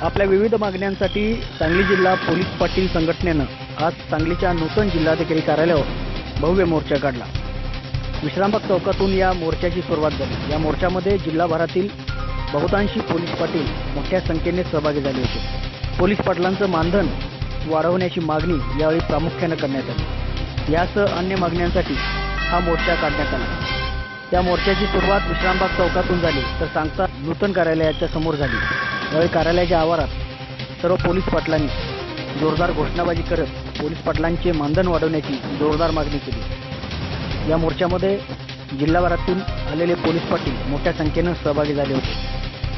आपल्या विविध मागण्यांसाठी सांगली जिल्हा पोलीस पाटील संघटनेनं आज सांगलीच्या नूतन जिल्हाधिकारी कार्यालयावर भव्य मोर्चा काढला. विश्रामबाग चौकातून या मोर्चाची सुरुवात झाली. या मोर्चामध्ये जिल्हाभरातील बहुतांशी पोलीस पाटील मोठ्या संख्येने सहभागी झाले होते. पोलीस पाटलांचं मानधन वाढवण्याची मागणी यावेळी प्रामुख्यानं करण्यात आली. यासह अन्य मागण्यांसाठी हा मोर्चा काढण्यात आला. त्या मोर्चाची सुरुवात विश्रामबाग चौकातून झाली. तर सांगता नूतन कार्यालयाच्या समोर झाली. यावेळी कार्यालयाच्या आवारात सर्व पोलीस पाटलांनी जोरदार घोषणाबाजी करत पोलीस पाटलांचे मानधन वाढवण्याची जोरदार मागणी केली. या मोर्चामध्ये जिल्हाभरातून आलेले पोलीस पाटील मोठ्या संख्येनं सहभागी झाले होते.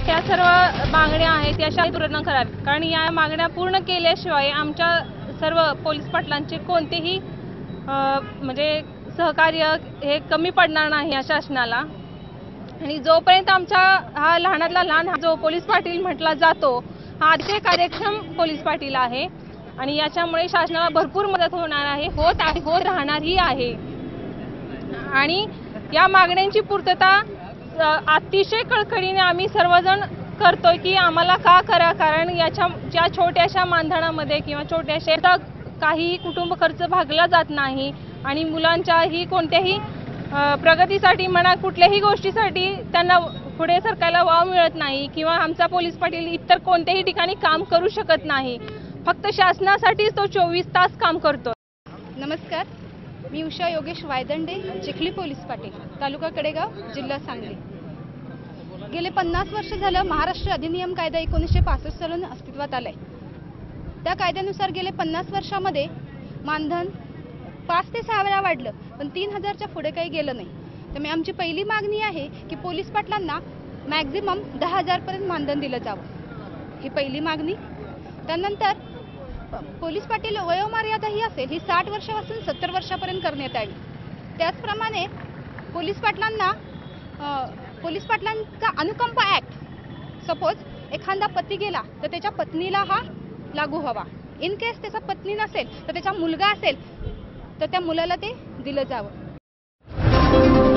त्या सर्व मागण्या आहेत या पूर्ण कराव्या कारण या मागण्या पूर्ण केल्याशिवाय आमच्या सर्व पोलीस पाटलांचे कोणतेही म्हणजे सहकार्य हे कमी पडणार नाही या शासनाला. आणि जोपर्यंत आमच्या हा लहानातला लहान हा जो पोलीस पाटील म्हटला जातो हा अतिशय कार्यक्षम पोलीस पाटील आहे. आणि याच्यामुळे शासनाला भरपूर मदत होणार आहे. होत आहे होत राहणारही आहे. आणि या मागण्यांची पूर्तता अतिशय कळकळीने आम्ही सर्वजण करतोय की आम्हाला का करा? कारण याच्या ज्या छोट्याशा मानधनामध्ये किंवा छोट्याशा काही कुटुंब खर्च भागला जात नाही आणि मुलांच्याही कोणत्याही प्रगतीसाठी म्हणा कुठल्याही गोष्टीसाठी त्यांना पुढे सरकायला वाव मिळत नाही किंवा आमचा पोलीस पाटील इतर कोणत्याही ठिकाणी काम करू शकत नाही. फक्त शासनासाठीच तो चोवीस तास काम करतो. नमस्कार. मी उषा योगेश वायदंडे चिखली पोलीस पाटील तालुका कडेगाव जिल्हा सांगली. गेले पन्नास वर्ष झालं महाराष्ट्र अधिनियम कायदा एकोणीसशे पासष्ट सालून अस्तित्वात आलाय. त्या कायद्यानुसार गेले पन्नास वर्षामध्ये मानधन पाच ते सहा वेळा वाढलं पण तीन हजारच्या पुढे काही गेलं नाही. त्यामुळे आमची पहिली मागणी आहे की पोलीस पाटलांना मॅक्झिमम दहा हजारपर्यंत मानधन दिलं जावं. ही पहिली मागणी. त्यानंतर प- पोलीस पाटील वयोमर्यादा ही असेल ही साठ वर्षापासून सत्तर वर्षापर्यंत करण्यात यावी त्याचप्रमाणे पोलीस पाटलांना पोलीस पाटलांचा अनुकंपा ॲक्ट सपोज एखादा पती गेला तर त्याच्या पत्नीला हा लागू हवा इन केस त्याचा पत्नी नसेल तर त्याचा मुलगा असेल तर त्या मुलाला ते दिलं जावं.